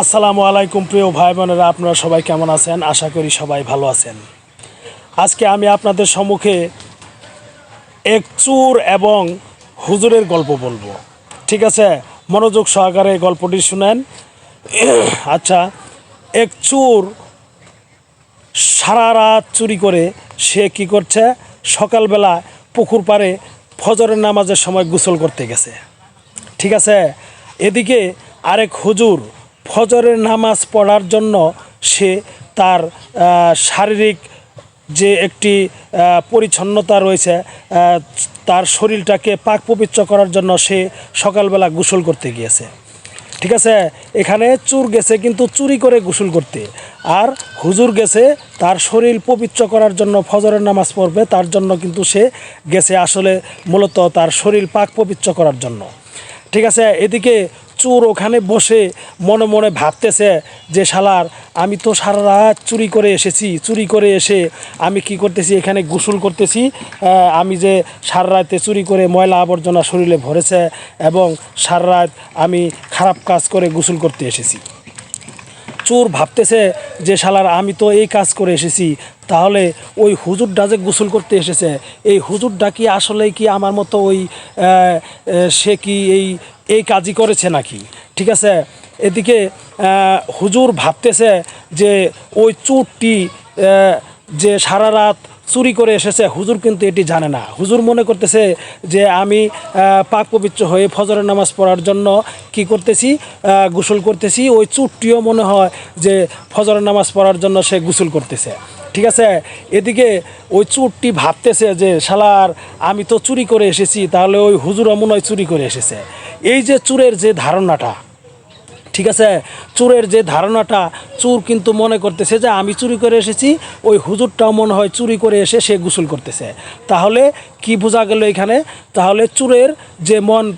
আসসালামু আলাইকুম প্রিয় ভাই বোনেরা আপনারা সবাই কেমন আছেন? আশা করি সবাই ভালো আছেন। আজকে আমি আপনাদের সম্মুখে এক চুর এবং হুজুরের গল্প বলব। ঠিক আছে? মনোযোগ সহকারে গল্পটি শুনেন। আচ্ছা এক চুর সারা রাত চুরি করে সে কি করছে? সকালবেলা পুকুর পাড়ে ফজরের নামাজের সময় গোসল করতে গেছে। ঠিক আছে? এদিকে আরেক হুজুর ফজরের নামাজ পড়ার জন্য সে তার শারীরিক যে একটি পরিচ্ছন্নতা রয়েছে তার শরীরটাকে পাক পবিত্র করার জন্য সে সকালবেলা গোসল করতে গিয়েছে। ঠিক আছে? এখানে চুর গেছে কিন্তু চুরি করে গোসল করতে। আর হুজুর গেছে, তার শরীর পবিত্র করার জন্য ফজরের নামাজ পড়বে, তার জন্য কিন্তু সে গেছে আসলে মূলত তার শরীর পাক পবিত্র করার জন্য। ঠিক আছে? এদিকে চোর ওখানে বসে মনে মনে ভাবতেছে যে, শালার, আমি তো সারা রাত চুরি করে এসেছি, চুরি করে এসে আমি কি করতেছি, এখানে গোসল করতেছি আমি যে সারা রাতে চুরি করে ময়লা আবর্জনা শরীরে ভরেছে এবং সারা রাত আমি খারাপ কাজ করে গোসল করতে এসেছি। চোর ভাবতেছে যে, শালার, আমি তো এই কাজ করে এসেছি, তাহলে ওই হুজুরটা যে গোসল করতে এসেছে, এই হুজুরটা কি আসলে কি আমার মতো ওই সে কি এই এই কাজই করেছে নাকি? ঠিক আছে? এদিকে হুজুর ভাবতেছে যে ওই চোরটি যে সারা রাত চুরি করে এসেছে, হুজুর কিন্তু এটি জানে না। হুজুর মনে করতেছে যে আমি পাক পবিত্র হয়ে ফজরের নামাজ পড়ার জন্য কি করতেছি? গোসল করতেছি। ওই চুরটিও মনে হয় যে ফজরের নামাজ পড়ার জন্য সে গোসল করতেছে। ঠিক আছে? এদিকে ওই চুরটি ভাবতেছে যে, শালার, আমি তো চুরি করে এসেছি, তাহলে ওই হুজুরও মনে হয় চুরি করে এসেছে। এই যে চুরের যে ধারণাটা, ঠিক আছে? চুরের যে ধারণাটা, চুর কিন্তু মনে করতেছে যে আমি চুরি করে এসেছি, ওই হুজুরটাও মনে হয় চুরি করে এসে সে গোসল করতেছে। তাহলে কি বোঝা গেল এখানে? তাহলে চুরের যে মন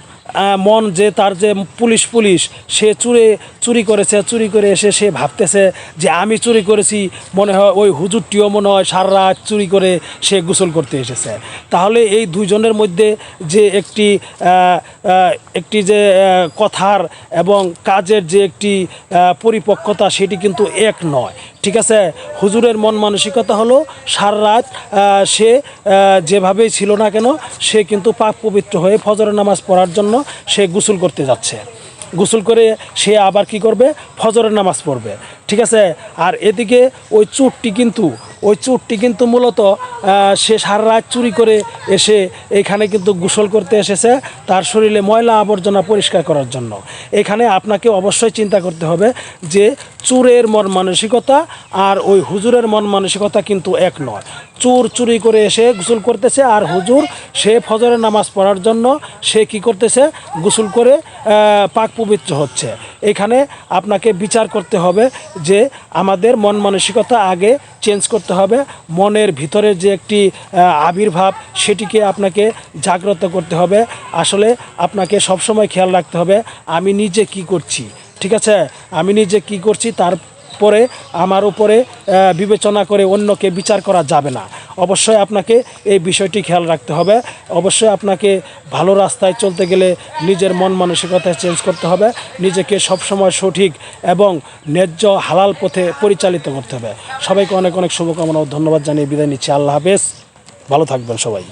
মন যে তার যে পুলিশ পুলিশ, সে চুরে, চুরি করেছে, চুরি করে এসে সে ভাবতেছে যে আমি চুরি করেছি। মনে হয় ওই হুজুরটিও মনে হয় সারা চুরি করে সে গোসল করতে এসেছে। তাহলে এই দুইজনের মধ্যে যে একটি একটি যে কথার এবং কাজের যে একটি পরিপক্কতা, সেটি কিন্তু এক নয়। ঠিক আছে, হুজুরের মন মানসিকতা হলো, সারা রাত সে যেভাবেই ছিল না কেন, সে কিন্তু পাক পবিত্র হয়ে ফজরের নামাজ পড়ার জন্য সে গোসল করতে যাচ্ছে। গোসল করে সে আবার কি করবে? ফজরের নামাজ পড়বে। ঠিক আছে? আর এদিকে ওই চুটটি কিন্তু, ওই চুটটি কিন্তু মূলত সে সারা রাত চুরি করে এসে এখানে কিন্তু গোসল করতে এসেছে। তার শরীরে ময়লা আবর্জনা পরিষ্কার করার জন্য। এখানে আপনাকে অবশ্যই চিন্তা করতে হবে যে চুরের মন মানসিকতা আর ওই হুজুরের মন মানসিকতা কিন্তু এক নয়। চোর চুরি করে এসে গোসল করতেছে আর হুজুর সে ফজরের নামাজ পড়ার জন্য সে কি করতেছে? গোসল করে পাক পবিত্র হচ্ছে। এখানে আপনাকে বিচার করতে হবে যে আমাদের মন মানসিকতা আগে চেঞ্জ করতে হবে। মনের ভিতরে যে একটি আবির্ভাব সেটিকে আপনাকে জাগ্রত করতে হবে। আসলে আপনাকে সবসময় খেয়াল রাখতে হবে, আমি নিজে কি করছি, ঠিক আছে? আমি নিজে কি করছি, তার পরে আমার উপরে বিবেচনা করে অন্যকে বিচার করা যাবে না। অবশ্যই আপনাকে এই বিষয়টি খেয়াল রাখতে হবে। অবশ্যই আপনাকে ভালো রাস্তায় চলতে গেলে নিজের মন মানসিকতা চেঞ্জ করতে হবে। নিজেকে সবসময় সঠিক এবং ন্যায্য হালাল পথে পরিচালিত করতে হবে। সবাইকে অনেক অনেক শুভকামনা ও ধন্যবাদ জানিয়ে বিদায় নিচ্ছি। আল্লাহ হাফেজ। ভালো থাকবেন সবাই।